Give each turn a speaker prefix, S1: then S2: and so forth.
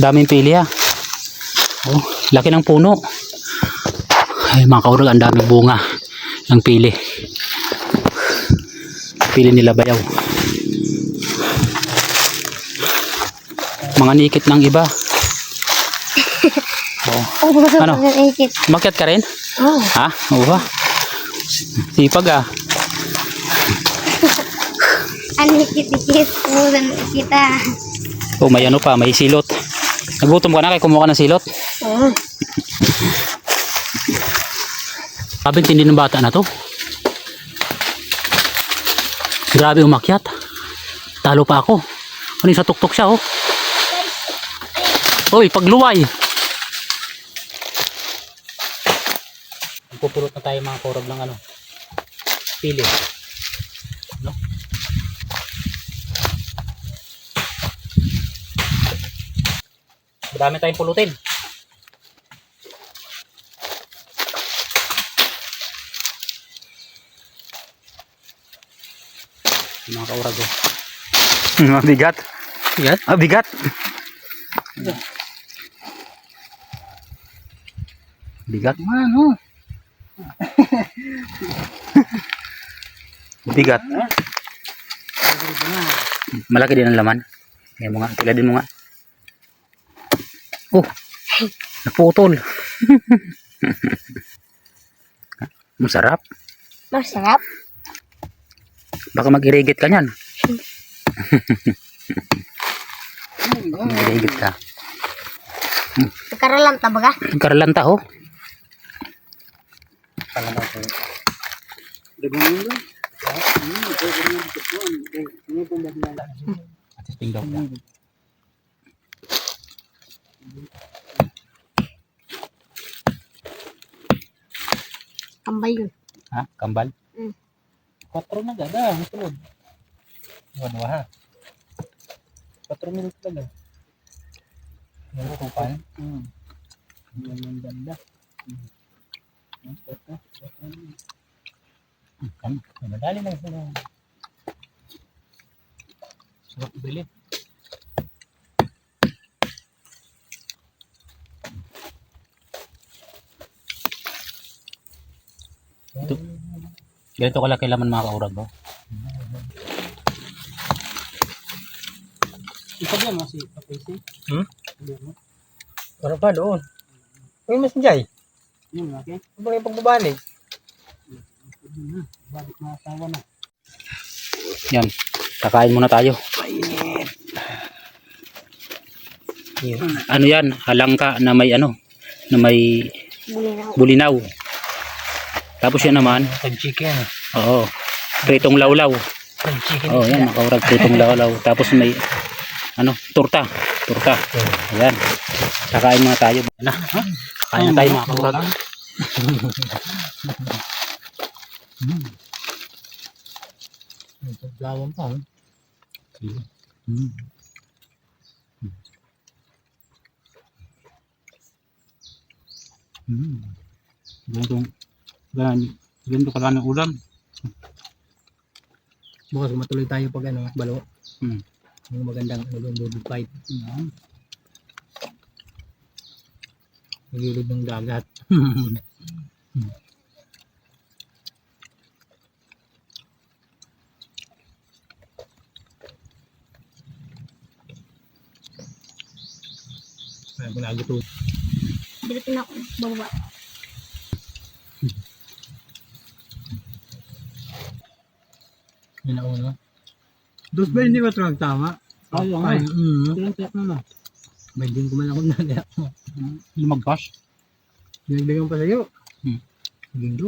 S1: Daming pili ah. Oh, laki ng puno. Ay, mga kaurag, ang daming bunga ng pili. Pili nila bayaw. Mga nikit ng iba. Oh. Ano?
S2: Ikit.
S1: Makyat ka rin?
S2: Oo.
S1: Ha? Ba? Sipag ah.
S2: Ikit-ikit? Ulan kita.
S1: Oh, may ano pa, may silot. Nagutom ka na kaya kumuha ka ng silot.
S2: Oo.
S1: Sabi tindi ng bata na to. Grabe umakyat. Talo pa ako. Ano yung sa tuktok siya oh. Hoy, pagluway. Pupulot na tayo mga korog ng ano. Pili. Madami tayong pulutin. Mga kaurag oh. Mabigat. Bigat? Ah, bigat. Bigat man, oh. Bigat. Malaki din ang laman. Kaya mo nga, tila din mo nga. Oh, naputol. Masarap.
S2: Masarap.
S1: Baka mag-irrigate ka niyan. mag-irrigate ka.
S2: Karalam tabaga.
S1: Karalanta ho. Testing daw.
S2: Kambay yun.
S1: Ha? Kambal?
S2: Mm.
S1: 4 na gada. Ang tulog. Ano ha? 4 minutes talaga. Ano kupal? Hmm. Ang ganda. Hmm. Ito. Kan, madali lang sila. Sarap bili. Ito. Ganito kalaki laman mga kaurag oh. Ito ba mo si Papaysi?
S3: Hmm? Ano pa doon? Uy, mas jay.
S1: Yun, laki.
S3: Ano ba yung pagbabalik?
S1: Bakit masawa na? Yan. Kakain muna tayo.
S3: Yun.
S1: Ano yan? Halangka na may ano? Na may
S2: Bulinaw.
S1: bulinaw. Tapos yan naman,
S3: Tag chicken.
S1: oo, pritong lawlaw.
S3: Tag chicken.
S1: Oo, yan, nakaurag pritong lawlaw. Tapos may, ano, turta. Turta. Ayan. Kakain muna tayo. Na, ha? Kakain na tayo mga kaurag.
S3: Paglawan pa. oh.
S1: Hmm. Hmm. Ganito, ganito, ganito kala ng ulam.
S3: Bukas matuloy tayo pag ano, balo.
S1: Hmm.
S3: Yung magandang ano yung body fight.
S1: Yan.
S3: Nagilid ng dagat. Ay, pinaguto.
S2: Dilitin ako. Baba.
S3: Yun? Dos ba hindi ba nagtama?
S1: Ay, oo nga.
S3: mm.
S1: Tingnan tiyak mo na.
S3: Bending ko man ako na.
S1: Lumagpas.
S3: Dinagdagan pa sa'yo.
S1: Hmm.
S3: Naging do.